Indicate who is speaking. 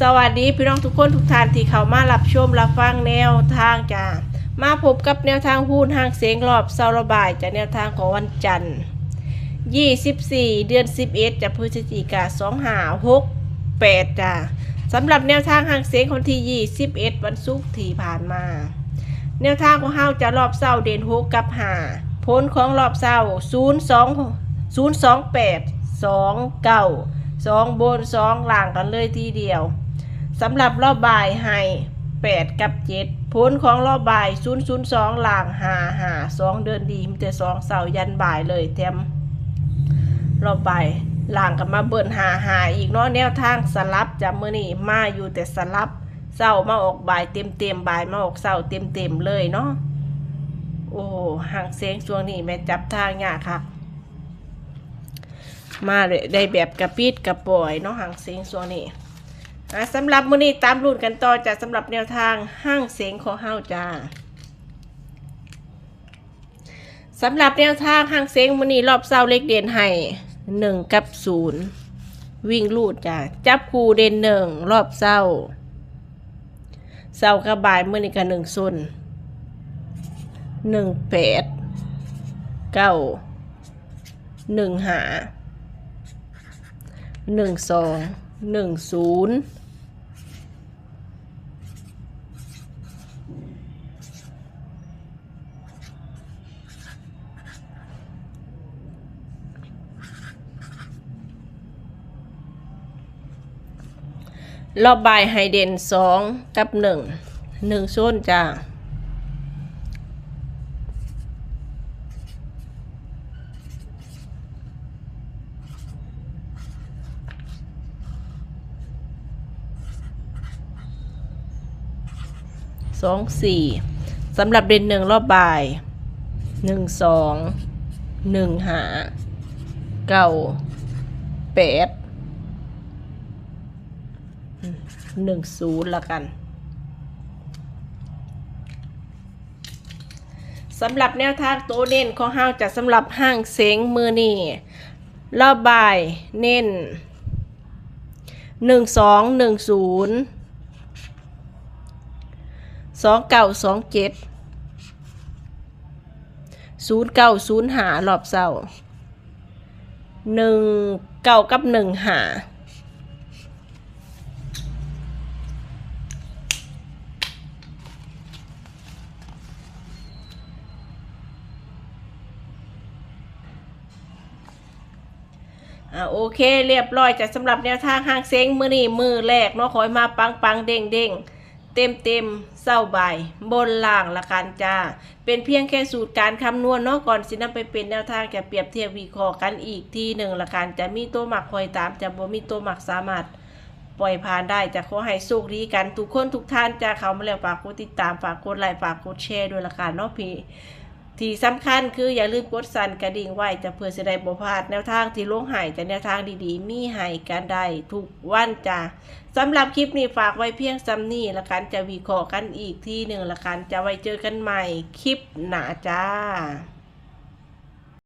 Speaker 1: สวัสดีพี่น้องทุกคนทุกท่านที่เข้ามารับชมรับฟังแนวทางจ้ามาพบกับแนวทางหุ้นห้างเสียงรอบเซาระบายจากแนวทางของวันจันทร์ 24 เดือน 11จากพฤศจิกา2568จ้าสำหรับแนวทางห้างเสียงคนที่ 21 วันศุกร์ที่ผ่านมา แนวทางของเฮาจะรอบเศร้าเด่น6กับ5ผลของรอบเศร้า02 028 2 9 2 บน2ล่างกันเลยทีเดียว สำหรับรอบบ่ายให้ 8 กับ 7 ผลของรอบบ่าย 002ล่าง5 5 2เดินดีมีแต่2เสายันบ่ายเลยแถมรอบบ่ายล่างกันมาเบิ่นหาหาอีกเนาะแนวทางสลับจากมื้อนี้มาอยู่แต่สลับเศร้ามาออกบ่ายเต็มเต็มบ่ายมาออกเศร้าเต็มเต็มเลยเนาะโอ้ห่างเสียงช่วงนี้แม่จับทางยากค่ะมาเลยได้แบบกระปิดกระปล่อยเนาะห่างเสียงส่วนนี้ สำหรับมื้อนี้ตามรุ่นกันต่อจากสำหรับแนวทางห้างเสียงของเฮาจ้าสำหรับแนวทางห้างเสียงมื้อนี้รอบเศร้าเล็กเด่นให้หนึ่งกับศูนย์วิ่งลูดจ้าจับคู่เด่นหนึ่งรอบเศร้าเศร้ากับบ่ายมื้อนี้กับหนึ่งซุนหนึ่งแปดเก้าหนึ่งหาหนึ่งสองหนึ่งศูนย์ รอบบายไฮเดนสองกับหนึ่งหนึ่งโซนจ้าสองสี่สำหรับเด่นหนึ่งรอบบ่ายหนึ่งสองหนึ่งหาเก้าแปด หนึ่งศูนย์ละกันสำหรับแนวทางโตวเน้นของห้างจะสำหรับห้างเสงมือนี่รอบบ่ายเน้นหนึ่งสองหนึ่งศูนย์สองเก้าสองเจ็ดศูนย์เก้าศูนย์หารอบเศร้าหนึ่งเก้ากับหนึ่งหา อ่าโอเคเรียบร้อยจากสำหรับแนวทางห้างเซ้งมือนี่มือแรกเนาะขอยมาปังปังเด้งเด้งเต็มเต็มเศร้าใบายบนล่างละกันจ้า เป็นเพียงแค่สูตรการคำนวณเนาะก่อนสินำไปเป็นแนวทางจะเปรียบเทียบวิเคราะห์กันอีกทีหนึ่งละกันจะมีตัวหมักคอยตามจะบ่มีตัวหมักสามารถปล่อยผ่านได้จะขอให้สุขดีกันทุกคนทุกท่านจะเขามาแล้วฝากกดติดตามฝากกดไลค์ฝากกดแชร์ด้วยละกันเนาะพี่ ที่สำคัญคืออย่าลืมกดสั่นกระดิ่งไว้จะเพื่อจะได้บ่พลาดแนวทางที่ลงหายจะแนวทางดีๆ มีหายกันได้ทุกวันจ้าสำหรับคลิปนี้ฝากไว้เพียงซ้ำนี่ละกันจะวิเคราะห์กันอีกที่หนึ่งละกันจะไว้เจอกันใหม่คลิปหน้าจ้า